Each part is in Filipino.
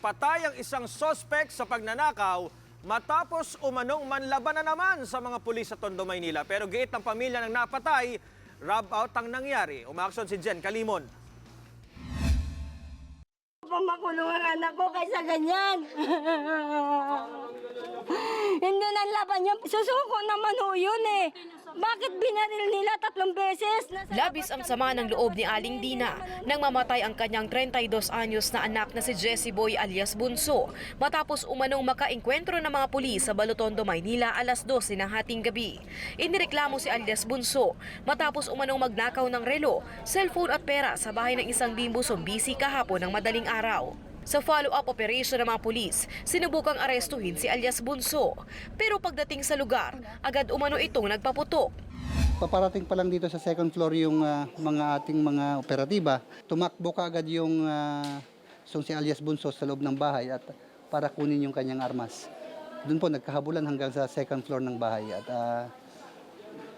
patay ang isang sospek sa pagnanakaw matapos umanong manlaban na naman sa mga pulis sa Tondo, Maynila. Pero giit ng pamilya ng napatay, rub out ang nangyari. Umaksyon si Jen Kalimon. Pamakulong ang anak ko kaysa ganyan. Hindi nang laban yun. Susuko naman ho yun eh. Bakit binaril nila tatlong beses? Nasa Labis ang sama ng loob ni Aling Dina nang mamatay ang kanyang 32 anyos na anak na si Jesse Boy alias Bunso matapos umanong makaengkwentro ng mga pulis sa Balotondo, Maynila alas 12 ng hating gabi. Inireklamo si alias Bunso matapos umanong magnakaw ng relo, cellphone at pera sa bahay ng isang bimbo sumbisi kahapon ng madaling araw. Sa follow-up operation ng mga pulis, sinubukang arestuhin si alias Bunso. Pero pagdating sa lugar, agad umano itong nagpaputok. Paparating pa lang dito sa second floor yung ah, mga ating mga operatiba. Tumakbo kaagad yung uh, si alias Bunso sa loob ng bahay at para kunin yung kanyang armas. Doon po nagkahabulan hanggang sa second floor ng bahay at ah,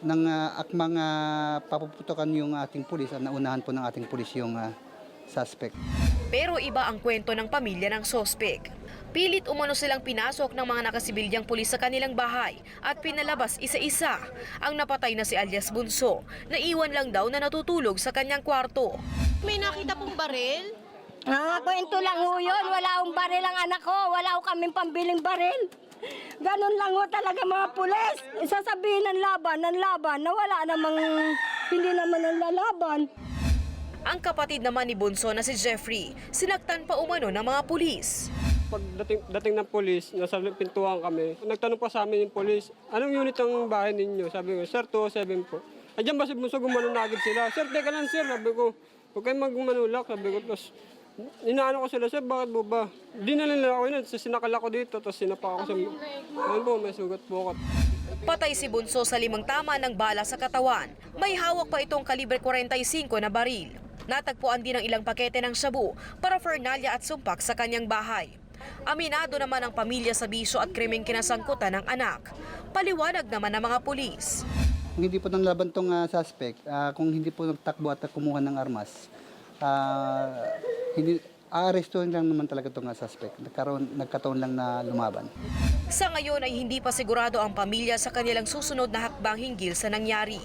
nang uh, akmang ah, papuputokan yung ating pulis at naunahan po ng ating pulis yung ah, suspect. Pero iba ang kwento ng pamilya ng sospek. Pilit umano silang pinasok ng mga nakasibilyang pulis sa kanilang bahay at pinalabas isa-isa. Ang napatay na si alias Bunso, na iwan lang daw na natutulog sa kanyang kwarto. May nakita pong baril? Ah, kwento lang ho yun. Wala akong baril ang anak ko. Wala akong kaming pambiling baril. Ganun lang ho talaga mga pulis. Sasabihin ng laban, ng laban, na wala namang, hindi naman ang lalaban. Ang kapatid naman ni Bunso na si Jeffrey, sinaktan pa umano ng mga pulis. Pagdating dating ng polis, nasa pintuan kami. Nagtanong pa sa amin yung polis, anong unit ang bahay ninyo? Sabi ko, sir, 207 po. Andiyan ba si Bunso gumano na agad sila? Sir, teka lang sir, sabi ko. Huwag kayong magmanulak, sabi ko. Tapos, inaano ko sila, sir, bakit mo ba? Di na nila ako yun, sinakal ako dito, tapos sinapa ako sa... Ayun po, may sugat po ako. Patay si Bunso sa limang tama ng bala sa katawan. May hawak pa itong kalibre 45 na baril. Natagpuan din ang ilang pakete ng shabu, paraphernalia at sumpak sa kanyang bahay. Aminado naman ang pamilya sa bisyo at krimeng kinasangkutan ng anak. Paliwanag naman ng mga pulis. Kung hindi po nang laban tong ah, suspect, ah, kung hindi po nagtakbo at kumuha ng armas, ah, hindi aarestuhin lang naman talaga itong suspect. Nagkaroon, nagkataon lang na lumaban. Sa ngayon ay hindi pa sigurado ang pamilya sa kanilang susunod na hakbang hinggil sa nangyari.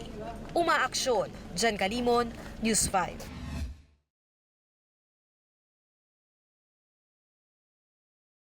Umaaksyon, Jan Kalimon, News 5.